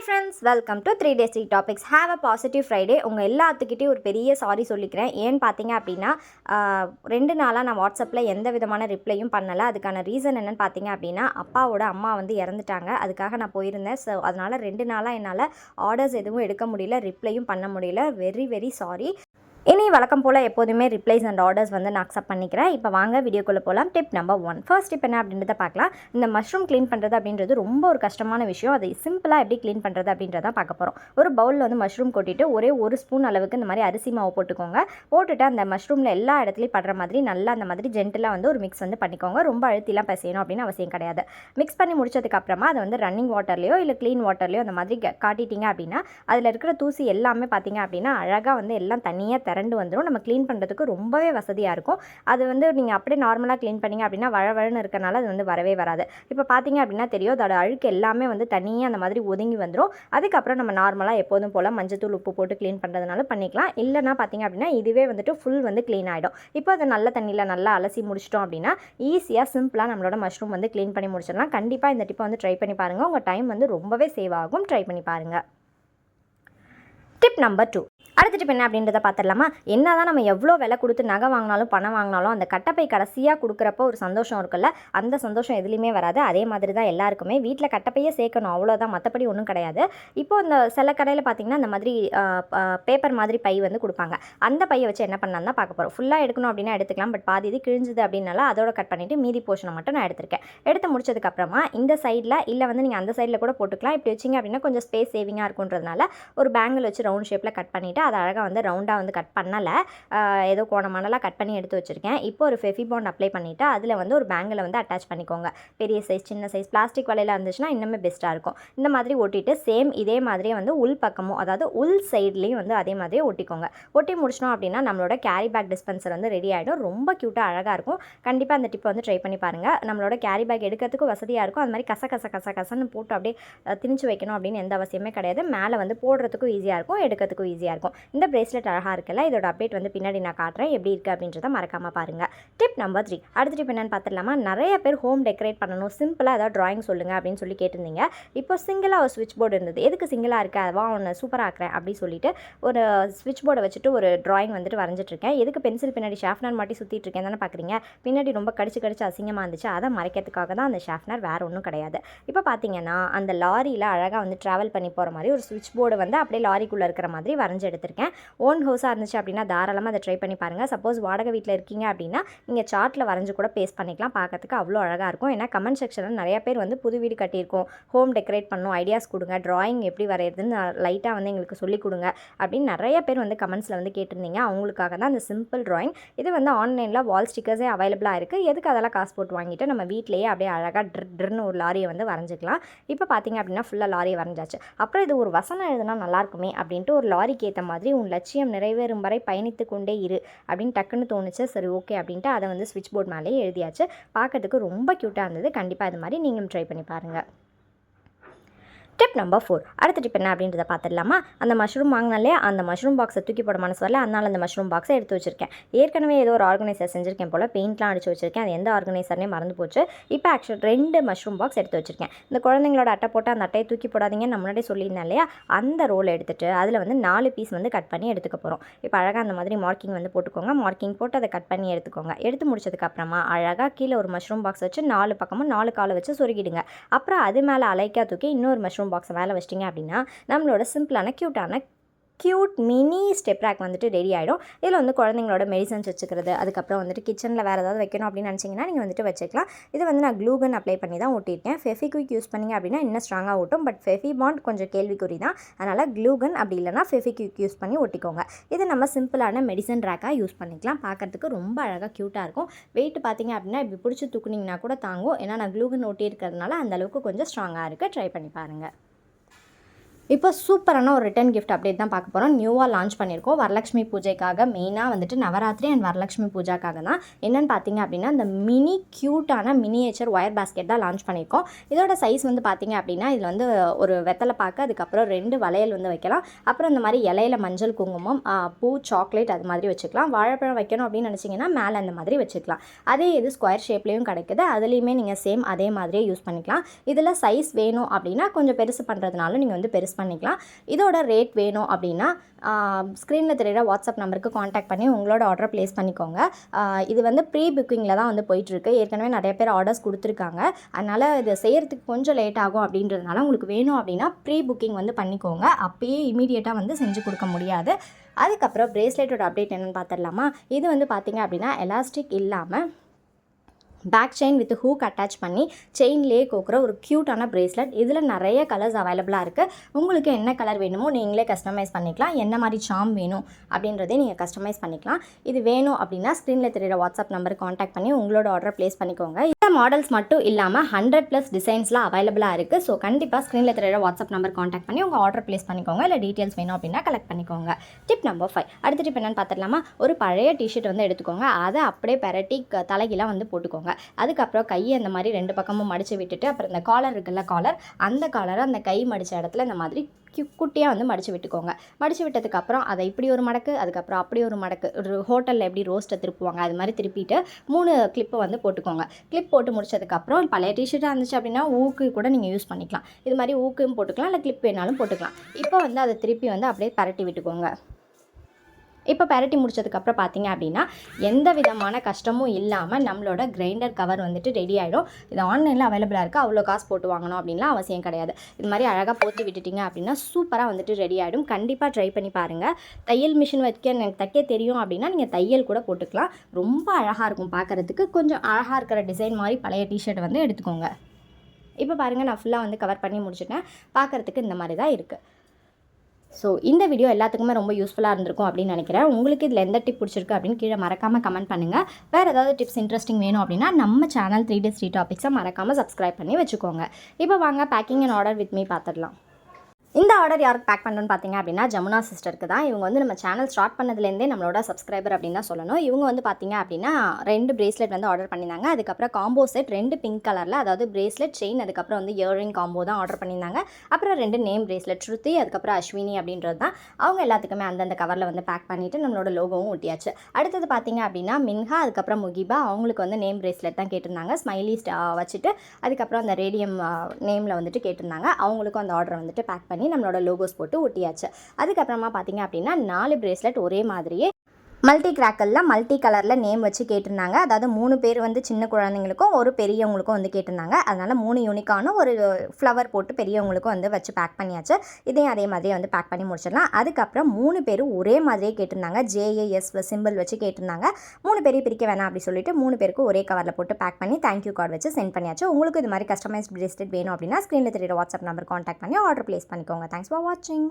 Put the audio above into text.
Hi friends welcome to three days three topics have a positive Friday உங்கள் எல்லாத்துக்கிட்டையும் ஒரு பெரிய சாரி சொல்லிக்கிறேன். ஏன்னு பார்த்தீங்க அப்படின்னா ரெண்டு நாளாக நான் வாட்ஸ்அப்பில் எந்த விதமான ரிப்ளையும் பண்ணலை. அதுக்கான ரீசன் என்னென்னு பார்த்தீங்க அப்படின்னா அப்பாவோட அம்மா வந்து இறந்துட்டாங்க. அதுக்காக நான் போயிருந்தேன். ஸோ அதனால் ரெண்டு நாளாக என்னால் ஆர்டர்ஸ் எதுவும் எடுக்க முடியல ரிப்ளையும் பண்ண முடியல. வெரி வெரி சாரி இனி வழக்கம் போல் எப்போதுமே ரிப்ளைஸ் அண்ட் ஆர்டர்ஸ் வந்து நான் அக்செப்ட் பண்ணிக்கிறேன். இப்போ வாங்க வீடியோக்குள்ளே போகலாம் tip number one first tip என்ன அப்படின்றத பார்க்கலாம். இந்த மஷ்ரூம் க்ளீன் பண்ணுறது அப்படின்றது ரொம்ப ஒரு கஷ்டமான விஷயம். அதை சிம்பிளாக எப்படி க்ளீன் பண்ணுறது அப்படின்றத பார்க்க போகிறோம் ஒரு பவுலில் வந்து மஷ்ரூம் கொட்டிட்டு ஒரே ஒரு ஸ்பூன் அளவுக்கு இந்த மாதிரி அரிசி மாவு போட்டுக்கோங்க. போட்டுட்டு அந்த மஷ்ரூமில் எல்லா இடத்துலையும் படுற மாதிரி நல்லா அந்த மாதிரி ஜென்டலாக வந்து ஒரு மிக்ஸ் வந்து பண்ணிக்கோங்க. ரொம்ப அழுத்திலாம் பிசையணும் அப்படின்னு அவசியம் கிடையாது. மிக்ஸ் பண்ணி முடிச்சதுக்கப்புறமா அதை வந்து ரன்னிங் வாட்டர்லையோ இல்லை க்ளீன் வாட்டர்லையோ அந்த மாதிரி காட்டிட்டீங்க அப்படின்னா அதில் இருக்கிற தூசி எல்லாமே பார்த்தீங்க அப்படின்னா அழகாக வந்து எல்லாம் தனியாக திரண்டு வந்துடும் நம்ம க்ளீன் பண்ணுறதுக்கு ரொம்பவே வசதியாக இருக்கும். அது வந்து நீங்கள் அப்படியே நார்மலாக க்ளீன் பண்ணிங்க அப்படின்னா வழவழன்னு இருக்கனால அது வந்து வரவே வராது. இப்போ பார்த்தீங்க அப்படின்னா தெரியும் அதோட அழுக்கு எல்லாமே வந்து தனியாக அந்த மாதிரி ஒதுங்கி வந்துடும் அதுக்கப்புறம் நம்ம நார்மலாக எப்போதும் போல் மஞ்சத்தூள் உப்பு போட்டு க்ளீன் பண்ணுறதுனால பண்ணிக்கலாம். இல்லைனா பார்த்தீங்க அப்படின்னா இதுவே வந்துட்டு ஃபுல் வந்து க்ளீன் ஆகிடும் இப்போ அதை நல்ல தண்ணியில் நல்லா அலசி முடிச்சிட்டோம் அப்படின்னா ஈஸியாக சிம்பிளாக நம்மளோட மஷ்ரூம் வந்து க்ளீன் பண்ணி முடிச்சிடலாம். கண்டிப்பாக இந்த டிப்பை வந்து ட்ரை பண்ணி பாருங்கள் உங்கள் டைம் வந்து ரொம்பவே சேவ் ஆகும். ட்ரை பண்ணி பாருங்கள் டிப் நம்பர் டூ அடுத்துட்டு என்ன அப்படின்றத பார்த்துடலாமா? என்ன தான் நம்ம எவ்வளோ விலை கொடுத்து நகை வாங்கினாலும் பணம் வாங்கினாலும் அந்த கட்டப்பை கடைசியாக கொடுக்குறப்போ ஒரு சந்தோஷம் இருக்குல்ல அந்த சந்தோஷம் எதுலேயுமே வராது. அதே மாதிரி தான் எல்லாருக்குமே. வீட்டில் கட்டப்பையே சேர்க்கணும் அவ்வளோதான் மற்றபடி ஒன்றும் கிடையாது. இப்போ இந்த சில கடையில் பார்த்தீங்கன்னா அந்த மாதிரி பேப்பர் மாதிரி பை வந்து கொடுப்பாங்க. அந்த பையை வச்சு என்ன பண்ணலாம் தான் பார்க்க போகிறோம் ஃபுல்லாக எடுக்கணும் அப்படின்னா எடுத்துக்கலாம். பட் பாதி இது கிழிஞ்சுது அப்படின்னால அதோட கட் பண்ணிவிட்டு மீதி போர்ஷனை மட்டும் நான் எடுத்திருக்கேன். எடுத்து முடிச்சதுக்கப்புறமா இந்த சைடில் இல்லை வந்து நீங்கள் அந்த சைடில் கூட போட்டுக்கலாம். இப்படி வச்சிங்க அப்படின்னா கொஞ்சம் ஸ்பேஸ் சேவிங்காக இருக்குன்றதுனால ஒரு பேங்கிள் வச்சு ரவுண்ட் ஷேப்பில் கட் பண்ணிவிட்டு அதை அழகாக வந்து ரவுண்டாக வந்து கட் பண்ணலை. ஏதோ கோணமானலாம் கட் பண்ணி எடுத்து வச்சுருக்கேன். இப்போ ஒரு ஃபெஃபி பாண்ட் அப்ளை பண்ணிவிட்டு அதில் வந்து ஒரு பேங்கில் வந்து அட்டாச் பண்ணிக்கோங்க. பெரிய சைஸ் சின்ன சைஸ் பிளாஸ்டிக் வலையில் இருந்துச்சுன்னா இன்னுமே பெஸ்ட்டாக இருக்கும். இந்த மாதிரி ஒட்டிட்டு சேம் இதே மாதிரியே வந்து உள் பக்கமும் அதாவது உள் சைட்லேயும் வந்து அதே மாதிரியே ஒட்டிக்கோங்க. ஒட்டி முடிச்சிட்டோம் அப்படின்னா நம்மளோட கேரி பேக் டிஸ்பென்சர் வந்து ரெடி ஆகிடும் ரொம்ப க்யூட்டாக அழகாக இருக்கும். கண்டிப்பாக அந்த டிப்பை வந்து ட்ரை பண்ணி பாருங்கள் நம்மளோட கேரி பேக் எடுக்கிறதுக்கும் வசதியாக இருக்கும். அது மாதிரி கச கச கச கசன்னு போட்டு அப்படியே திணிச்சு வைக்கணும் அப்படின்னு எந்த அவசியமே கிடையாது. மேலே வந்து போடுறதுக்கும் ஈஸியாக இருக்கும். எடுக்கிறதுக்கும் ஈஸியாக இருக்கும். இந்த பிரேஸ்லெட் அழகாக இருக்குல்ல? இதோட அப்டேட் வந்து பின்னாடி நான் காட்டுறேன். எப்படி இருக்குது அப்படின்றத மறக்காமல் பாருங்கள் டிப் நம்பர் த்ரீ அடுத்த டிப் என்னென்னு பார்த்துடலாமா? நிறைய பேர் ஹோம் டெக்கரேட் பண்ணணும். சிம்பிளாக ஏதாவது ட்ராயிங் சொல்லுங்கள் அப்படின்னு சொல்லி கேட்டிருந்தீங்க. இப்போ சிங்கிளாக ஒரு ஸ்விட்ச் போர்டு இருந்தது. எதுக்கு சிங்கிளாக இருக்கு? அதுவா ஒன்று சூப்பராக ஆக்குறேன் அப்படின்னு சொல்லிட்டு ஒரு ஸ்விட்ச் போர்டை வச்சுட்டு ஒரு ட்ராயிங் வந்துட்டு வரைஞ்சிட்ருக்கேன் எதுக்கு பென்சில் பின்னாடி ஷாஃப்னர் மாட்டி சுற்றிட்டு இருக்கேன் தானே பார்க்குறீங்க பின்னாடி ரொம்ப கடிச்சு கடிச்சு அசிங்கமாக இருந்துச்சு. அதை மறைக்கிறதுக்காக தான் அந்த ஷாஃப்னர் வேறு ஒன்றும் கிடையாது. இப்போ பார்த்தீங்கன்னா அந்த லாரியில் அழகாக வந்து ட்ராவல் பண்ணி போகிற மாதிரி ஒரு ஸ்விட்ச் போர்டு வந்து அப்படியே லாரிக்குள்ளே இருக்கிற மாதிரி வரைஞ்செடுத்து எடுத்திருக்கேன். ஓன் ஹவுஸாக இருந்துச்சு அப்படின்னா தாராளமாக அதை ட்ரை பண்ணி பாருங்கள் சப்போஸ் வாடகை வீட்டில் இருக்கீங்க அப்படின்னா நீங்கள் சார்ட்டில் வரைஞ்சி கூட பேஸ்ட் பண்ணிக்கலாம். பார்க்கறதுக்கு அவ்வளோ அழகாக இருக்கும். ஏன்னா கமெண்ட் செக்ஷனில் நிறைய பேர் வந்து புது வீடு கட்டியிருக்கோம். ஹோம் டெக்கரேட் பண்ணணும் ஐடியாஸ் கொடுங்க. ட்ராயிங் எப்படி வரைகிறதுன்னு லைட்டாக வந்து எங்களுக்கு சொல்லிக் கொடுங்க அப்படின்னு நிறைய பேர் வந்து கமெண்ட்ஸில் வந்து கேட்டிருந்தீங்க. அவங்களுக்காக தான் அந்த சிம்பிள் ட்ராயிங் இது வந்து ஆன்லைனில் வால் ஸ்டிக்கர்ஸே அவைலபிளாக இருக்குது எதுக்கு அதெல்லாம் காசு போட்டு வாங்கிட்டு நம்ம வீட்டிலேயே அப்படியே அழகாக ட்ரு ட்ருன்னு ஒரு லாரியை வந்து வரைஞ்சிக்கலாம். இப்போ பார்த்தீங்க அப்படின்னா ஃபுல்லாக லாரியை வரைஞ்சாச்சு. அப்புறம் இது ஒரு வசனம் எழுதுனா நல்லா இருக்குமே அப்படின்ட்டு ஒரு லாரிக்கு ஏற்ற மாதிரி உன் லட்சியம் நிறைவேறும் வரை பயணித்து கொண்டே இரு அப்படின்னு டக்குன்னு தோணுச்சு. சரி ஓகே அப்படின்ட்டு அதை வந்து ஸ்விட்ச் போர்ட் மேலேயே எழுதியாச்சு. பார்க்கறதுக்கு ரொம்ப க்யூட்டாக இருந்தது. கண்டிப்பாக இது மாதிரி நீங்களும் ட்ரை பண்ணி பாருங்கள் டிப் நம்பர் ஃபோர் அடுத்த டிப் என்ன அப்படின்றத பார்த்துடலாமா? அந்த மஷ்ரூம் வாங்கினாலே அந்த மஷ்ரூம் பாக்ஸை தூக்கி போட மனசு வரல. அதனால் அந்த மஷ்ரூம் பாக்ஸை எடுத்து வச்சிருக்கேன். ஏற்கனவே ஏதோ ஒரு ஆர்கனைசர் செஞ்சிருக்கேன் போல். பெயிண்ட்லாம் அடிச்சு வச்சிருக்கேன். அது எந்த ஆர்கனைசர்னே மறந்து போச்சு. இப்போ ஆக்சுவல் ரெண்டு மஷ்ரூம் பாக்ஸ் எடுத்து வச்சிருக்கேன். இந்த குழந்தைங்களோட அட்டை போட்டு அந்த அட்டையை தூக்கி போடாதீங்க. நான் முன்னாடி சொல்லியிருந்தேன் இல்லையா? அந்த ரோல் எடுத்துட்டு அதில் வந்து நாலு பீஸ் வந்து கட் பண்ணி எடுத்துக்க போகிறோம் இப்போ அழகாக அந்த மாதிரி மார்க்கிங் வந்து போட்டுக்கோங்க. மார்க்கிங் போட்டு அதை கட் பண்ணி எடுத்துக்கோங்க. எடுத்து முடிச்சதுக்கு அப்புறமா அழகாக கீழே ஒரு மஷ்ரூம் பாக்ஸ் வச்சு நாலு பக்கமும் நாலு காலை வச்சு சொருகிடுங்க. அப்புறம் அது மேலே அலைக்கா தூக்கி இன்னொரு மஷ்ரூம் பாக்ஸை மேலே வச்சிட்டிங்க அப்படின்னா நம்மளோட சிம்பிளான க்யூட்டான க்யூட் மினி ஸ்டெப் ரேக் வந்துட்டு ரெடி ஆகிடும் இதில் வந்து குழந்தைங்களோட மெடிசன்ஸ் வச்சுக்கிறது அதுக்கப்புறம் வந்துட்டு கிச்சனில் வேறு ஏதாவது வைக்கணும் அப்படின்னு நினச்சிங்கன்னா நீங்கள் வந்துட்டு வச்சுக்கலாம். இது வந்து நான் க்ளூகன் அப்ளை பண்ணி தான் ஒட்டியிருக்கேன் ஃபெஃபிக்விக் யூஸ் பண்ணிங்க அப்படின்னா இன்னும் ஸ்ட்ராங்காக ஓட்டும் பட் ஃபெஃபி பாண்ட் கொஞ்சம் கேள்விக்குறி தான். அதனால் க்ளூகன் அப்படி இல்லைனா ஃபெஃபிக்விக் யூஸ் பண்ணி ஒட்டிக்கோங்க இது நம்ம சிம்பிளான மெடிசன் ரேக்காக யூஸ் பண்ணிக்கலாம். பார்க்குறதுக்கு ரொம்ப அழகாக க்யூட்டாக இருக்கும். வெயிட் பார்த்தீங்க அப்படின்னா இப்படி பிடிச்சி தூக்குனீங்கன்னா கூட தாங்கும். ஏன்னா நான் க்ளூகன் ஒட்டி இருக்கிறதுனால கொஞ்சம் ஸ்ட்ராங்காக இருக்குது ட்ரை பண்ணி பாருங்கள் இப்போ சூப்பரான ஒரு ரிட்டன் கிஃப்ட் அப்டேட் தான் பார்க்க போகிறோம் நியூவாக லான்ச் பண்ணியிருக்கோம். வரலட்சுமி பூஜைக்காக மெயினாக வந்துட்டு நவராத்திரி அண்ட் வரலட்சுமி பூஜாக்காக தான். என்னென்னு பார்த்தீங்க அப்படின்னா இந்த மினி க்யூட்டான மினியேச்சர் ஒயர் பேஸ்கெட் தான் லான்ச் பண்ணியிருக்கோம். இதோட சைஸ் வந்து பார்த்தீங்க அப்படின்னா இதில் வந்து ஒரு வெத்தலை பார்க்க அதுக்கப்புறம் ரெண்டு வளையல் வந்து வைக்கலாம். அப்புறம் இந்த மாதிரி இலையில மஞ்சள் குங்குமம் பூ சாக்லேட் அது மாதிரி வச்சுக்கலாம். வாழைப்பழம் வைக்கணும் அப்படின்னு நினச்சிங்கன்னா மேலே அந்த மாதிரி வச்சுக்கலாம். அதே இது ஸ்கொயர் ஷேப்லேயும் கிடைக்குது. அதுலேயுமே நீங்கள் சேம் அதே மாதிரியே யூஸ் பண்ணிக்கலாம். இதில் சைஸ் வேணும் அப்படின்னா கொஞ்சம் பெருசு பண்ணுறதுனால நீங்கள் வந்து பெருசு பண்ணிக்கலாம். இதோட ரேட் வேணும் அப்படின்னா ஸ்க்ரீனில் தெரியுற வாட்ஸ்அப் நம்பருக்கு காண்டாக்ட் பண்ணி உங்களோட ஆர்டர் ப்ளேஸ் பண்ணிக்கோங்க. இது வந்து ப்ரீ புக்கிங்கில் தான் வந்து போயிட்டுருக்கு. ஏற்கனவே நிறைய பேர் ஆர்டர்ஸ் கொடுத்துருக்காங்க. அதனால் இது செய்கிறதுக்கு கொஞ்சம் லேட் ஆகும் அப்படின்றதுனால உங்களுக்கு வேணும் அப்படின்னா ப்ரீ புக்கிங் வந்து பண்ணிக்கோங்க. அப்பயே இமீடியட்டாக வந்து செஞ்சு கொடுக்க முடியாது. அதுக்கப்புறம் பிரேஸ்லெட்டோட அப்டேட் என்னென்னு பார்த்துடலாமா இது வந்து பார்த்திங்க அப்படின்னா எலாஸ்டிக் இல்லாமல் bag chain with hook attach பண்ணி செயின்லேயே கோக்குற ஒரு க்யூட்டான ப்ரேஸ்லெட். இதில் நிறைய கலர்ஸ் அவைலபிளாக இருக்குது உங்களுக்கு என்ன கலர் வேணுமோ நீங்களே கஸ்டமைஸ் பண்ணிக்கலாம். என்ன மாதிரி சாம் வேணும் அப்படின்றதே நீங்கள் கஸ்டமைஸ் பண்ணிக்கலாம். இது வேணும் அப்படின்னா ஸ்க்ரீனில் தெரியுற வாட்ஸ்அப் நம்பர் காண்டாக்ட் பண்ணி உங்களோட ஆர்டர் ப்ளேஸ் பண்ணிக்கோங்க. இந்த மாடல்ஸ் மட்டும் இல்லாமல் ஹண்ட்ரட் ப்ளஸ் டிசைன்ஸ்லாம் அவைலபிளாக இருக்குது ஸோ கண்டிப்பாக ஸ்க்ரீனில் தெரியுற வாட்ஸ்அப் நம்பர் காண்டாக்ட் பண்ணி உங்கள் ஆர்டர் ப்ளேஸ் பண்ணிக்கோங்க. இல்லை டீட்டெயில்ஸ் வேணும் அப்படின்னா கலெக்ட் பண்ணிக்கோங்க. டிப் நம்பர் ஃபைவ் அடுத்த டிப் என்னன்னு பார்த்துடலாமா ஒரு பழைய டிஷர்ட் வந்து எடுத்துக்கோங்க. அதை அப்படியே பெரட்டி க- தலைகீழாக வந்து போட்டுக்கோங்க. அதுக்கப்புறம் கையை அந்த மாதிரி ரெண்டு பக்கமும் மடித்து விட்டுட்டு அப்புறம் இந்த காலர் இருக்குல்ல காலர் அந்த காலரை அந்த கை மடித்த இடத்துல இந்த மாதிரி குட்டியாக வந்து மடித்து விட்டுக்கோங்க. மடித்து விட்டதுக்கப்புறம் அதை இப்படி ஒரு மடக்கு அதுக்கப்புறம் அப்படி ஒரு மடக்கு ஒரு ஹோட்டலில் எப்படி ரோஸ்ட்டை திருப்புவாங்க அது மாதிரி திருப்பிட்டு மூணு கிளிப்பை வந்து போட்டுக்கோங்க. கிளிப் போட்டு முடிச்சதுக்கப்புறம் பழைய டிஷர்ட்டாக இருந்துச்சு அப்படின்னா ஊக்கு கூட நீங்கள் யூஸ் பண்ணிக்கலாம். இது மாதிரி ஊக்கும் போட்டுக்கலாம் இல்லை கிளிப் வேணாலும் போட்டுக்கலாம். இப்போ வந்து அதை திருப்பி வந்து அப்படியே பரட்டி விட்டுக்கோங்க. இப்போ பெரட்டி முடிச்சதுக்கப்புறம் பார்த்தீங்க அப்படின்னா எந்த விதமான கஷ்டமும் இல்லாமல் நம்மளோட கிரைண்டர் கவர் வந்துட்டு ரெடி ஆகிடும் இது ஆன்லைனில் அவைலபிளாக இருக்குது அவ்வளோ காசு போட்டு வாங்கணும் அப்படின்லாம் அவசியம் கிடையாது. இது மாதிரி அழகாக போட்டு விட்டுட்டீங்க அப்படின்னா சூப்பராக வந்துட்டு ரெடி ஆகிடும் கண்டிப்பாக ட்ரை பண்ணி பாருங்கள் தையல் மிஷின் வைக்க எனக்கு தைக்க தெரியும் அப்படின்னா நீங்கள் தையல் கூட போட்டுக்கலாம். ரொம்ப அழகாக இருக்கும் பார்க்குறதுக்கு கொஞ்சம் அழகாக இருக்கிற டிசைன் மாதிரி பழைய டிஷர்ட் வந்து எடுத்துக்கோங்க. இப்போ பாருங்கள் நான் ஃபுல்லாக வந்து கவர் பண்ணி முடிச்சுட்டேன். பார்க்குறதுக்கு இந்த மாதிரி தான் இருக்குது ஸோ இந்த வீடியோ எல்லாத்துக்குமே ரொம்ப யூஸ்ஃபுல்லாக இருந்திருக்கும் அப்படின்னு நினைக்கிறேன். உங்களுக்கு இதில் எந்த டிப் பிடிச்சிருக்கு அப்படின்னு கீழே மறக்காமல் கமெண்ட் பண்ணுங்கள் வேறு ஏதாவது டிப்ஸ் இன்ட்ரெஸ்டிங் வேணும் அப்படின்னா நம்ம சேனல் த்ரீ டேஸ் த்ரீ டாபிக்ஸை மறக்காமல் சப்ஸ்கிரைப் பண்ணி வச்சுக்கோங்க. இப்போ வாங்க packing and order with me பார்த்துடலாம். இந்த ஆர்டர் யாருக்கு பேக் பண்ணணும்னு பார்த்தீங்க அப்படின்னா ஜமுனா சிஸ்டருக்கு தான். இவங்க வந்து நம்ம சேனல் ஸ்டார்ட் பண்ணதுலேருந்தே நம்மளோட சப்ஸ்கிரைபர் அப்படின்னு தான் சொல்லணும். இவங்க வந்து பார்த்தீங்க அப்படின்னா ரெண்டு பிரேஸ்லெட் வந்து ஆர்டர் பண்ணியிருந்தாங்க. அதுக்கப்புறம் காம்போ செட் ரெண்டு பிங்க் கலரில் அதாவது பிரேஸ்லெட் செயின் அதுக்கப்புறம் வந்து இயரிங் காம்போ தான் ஆர்டர் பண்ணியிருந்தாங்க. அப்புறம் ரெண்டு நேம் பிரேஸ்லெட் ஸ்ருதி அதுக்கப்புறம் அஸ்வினி அப்படின்றது தான். அவங்க எல்லாத்துக்குமே அந்தந்த கவரில் வந்து பேக் பண்ணிவிட்டு நம்மளோட லோகோவும் ஒட்டியாச்சு. அடுத்தது பார்த்தீங்க அப்படின்னா மின்ஹா அதுக்கப்புறம் முகிபா அவங்களுக்கு வந்து நேம் பிரேஸ்லெட் தான் கேட்டிருந்தாங்க. ஸ்மைலி வச்சுட்டு அதுக்கப்புறம் அந்த ரேடியம் நேமில் வந்துட்டு கேட்டிருந்தாங்க. அவங்களுக்கும் அந்த ஆர்டரை வந்துட்டு பேக் பண்ணி நம்மளோட லோகோஸ் போட்டு ஒட்டியாச்சு. அதுக்கப்புறமா பார்த்தீங்க அப்படின்னா நாலு பிரேஸ்லெட் ஒரே மாதிரியே மல்டி கிராக்கலில் மல்டி கலரில் நேம் வச்சு கேட்டிருந்தாங்க. அதாவது மூணு பேர் வந்து சின்ன குழந்தைங்களுக்கும் ஒரு பெரியவங்களுக்கும் வந்து கேட்டிருந்தாங்க. அதனால் மூணு யூனிக்கான ஒரு ஃப்ளவர் போட்டு பெரியவங்களுக்கும் வந்து வச்சு பேக் பண்ணியாச்சு. இதையும் அதே மாதிரியே வந்து பேக் பண்ணி முடிச்சிடலாம். அதுக்கப்புறம் மூணு பேரும் ஒரே மாதிரியே கேட்டிருந்தாங்க. ஜேஏஎஸ் சிம்பிள் வச்சு கேட்டிருந்தாங்க. மூணு பேரையும் பிரிக்க வேணாம் அப்படி சொல்லிட்டு மூணு பேருக்கும் ஒரே கவரில் போட்டு பேக் பண்ணி தேங்க்யூ கார்டு வச்சு சென்ட் பண்ணியாச்சு. உங்களுக்கு இது மாதிரி கஸ்டமைஸ் பிரிஸ்டட் வேணும் அப்படின்னா ஸ்க்ரீனில் தெரியுற வாட்ஸ்அப் நம்பர் காண்டாக்ட் பண்ணி ஆர்டர் ப்ளேஸ் பண்ணிக்கோங்க. தேங்க்ஸ் ஃபார் வாட்சிங்